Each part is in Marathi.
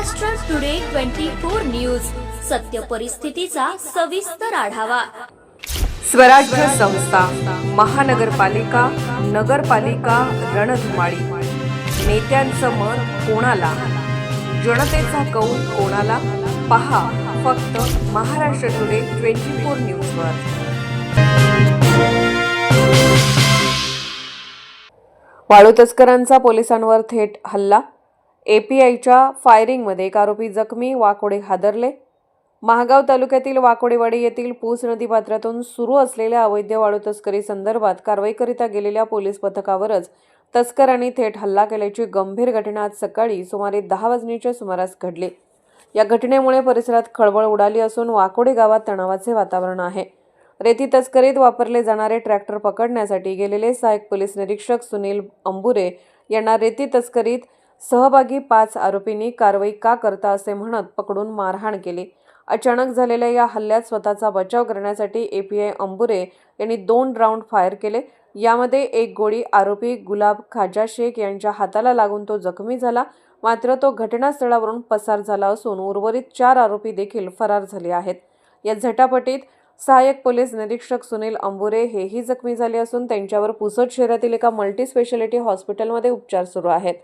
Maharashtra today twenty four news सत्य परिस्थितीचा सविस्तर आढावा. स्वराज्य संस्था महानगरपालिका नगरपालिका रणधुमाळी. नेत्यांचं मत कोणाला? जनतेचा कौल कोणाला? पहा फक्त महाराष्ट्र टुडे ट्वेंटी फोर न्यूजवर वाळू तस्करांचा पोलिसांवर थेट हल्ला? एपीआयच्या फायरिंगमध्ये एक आरोपी जखमी वाकोडे हादरले. महागाव तालुक्यातील वाकोडेवाडी येथील पूस नदी पात्रातून सुरू असलेल्या अवैध वाळू तस्करी संदर्भात कारवाईकरिता गेलेल्या पोलीस पथकावरच तस्करांनी थेट हल्ला केल्याची गंभीर घटना आज सकाळी सुमारे दहा वाजण्याच्या सुमारास घडली. या घटनेमुळे परिसरात खळबळ उडाली असून वाकोडे गावात तणावाचे वातावरण आहे. रेती तस्करीत वापरले जाणारे ट्रॅक्टर पकडण्यासाठी गेलेले सहाय्यक पोलीस निरीक्षक सुनील अंबुरे यांना रेती तस्करीत सहभागी पाच आरोपींनी कारवाई का करता असे म्हणत पकडून मारहाण केली. अचानक झालेल्या या हल्ल्यात स्वतःचा बचाव करण्यासाठी एपीआय अंबुरे यांनी दोन राऊंड फायर केले. यामध्ये एक गोळी आरोपी गुलाब खाजा शेख यांच्या हाताला लागून तो जखमी झाला. मात्र तो घटनास्थळावरून पसार झाला असून उर्वरित चार आरोपी देखील फरार झाले आहेत. या झटापटीत सहाय्यक पोलीस निरीक्षक सुनील अंबुरे हेही जखमी झाले असून त्यांच्यावर पुसद शहरातील एका मल्टी स्पेशालिटी हॉस्पिटलमध्ये उपचार सुरू आहेत.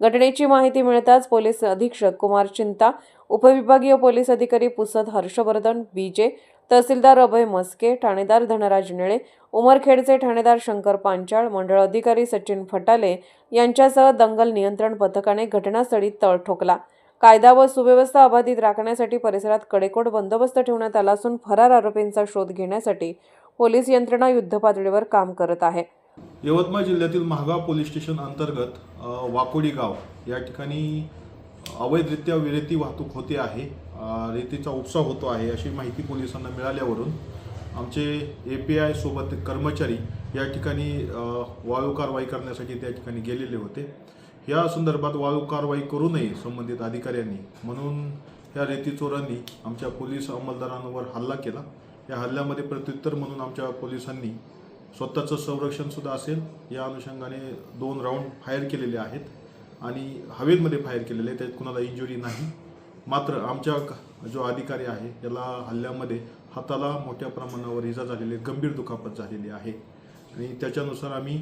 घटनेची माहिती मिळताच पोलीस अधीक्षक कुमार चिंता उपविभागीय पोलीस अधिकारी पुसद हर्षवर्धन बीजे तहसीलदार अभय मस्के ठाणेदार धनराज निळे उमरखेडचे ठाणेदार शंकर पांचाळ मंडळ अधिकारी सचिन फटाले यांच्यासह दंगल नियंत्रण पथकाने घटनास्थळी तळ ठोकला. कायदा व सुव्यवस्था अबाधित राखण्यासाठी परिसरात कडेकोट बंदोबस्त ठेवण्यात आला असून फरार आरोपींचा शोध घेण्यासाठी पोलीस यंत्रणा युद्धपातळीवर काम करत आहे. यवतमाळ जिल्ह्यातील महागाव पोलीस स्टेशन अंतर्गत वाकोडी गाव या ठिकाणी अवैधरित्या विरेती वाहतूक होते आहे. रेतीचा उपसा होतो आहे अशी माहिती पोलिसांना मिळाल्यावरून आमचे ए पी आय सोबत कर्मचारी या ठिकाणी वाळू कारवाई करण्यासाठी त्या ठिकाणी गेलेले होते. या संदर्भात वाळू कारवाई करू नये संबंधित अधिकाऱ्यांनी म्हणून ह्या रेती चोरांनी आमच्या पोलीस अंमलदारांवर हल्ला केला. या हल्ल्यामध्ये प्रत्युत्तर म्हणून आमच्या पोलिसांनी स्वतःचं संरक्षणसुद्धा असेल या अनुषंगाने दोन राऊंड फायर केलेले आहेत. आणि हवेमध्ये फायर केलेले त्यात कुणाला इंजुरी नाही. मात्र आमच्या जो अधिकारी आहे याला हल्ल्यामध्ये हाताला मोठ्या प्रमाणावर इजा झालेली गंभीर दुखापत झालेली आहे. आणि त्याच्यानुसार आम्ही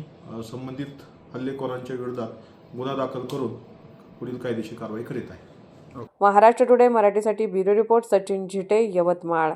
संबंधित हल्लेखोरांच्या विरोधात गुन्हा दाखल करून पुढील कायदेशीर कारवाई करीत आहे. महाराष्ट्र टुडे मराठीसाठी ब्युरो रिपोर्ट सचिन झिटे यवतमाळ.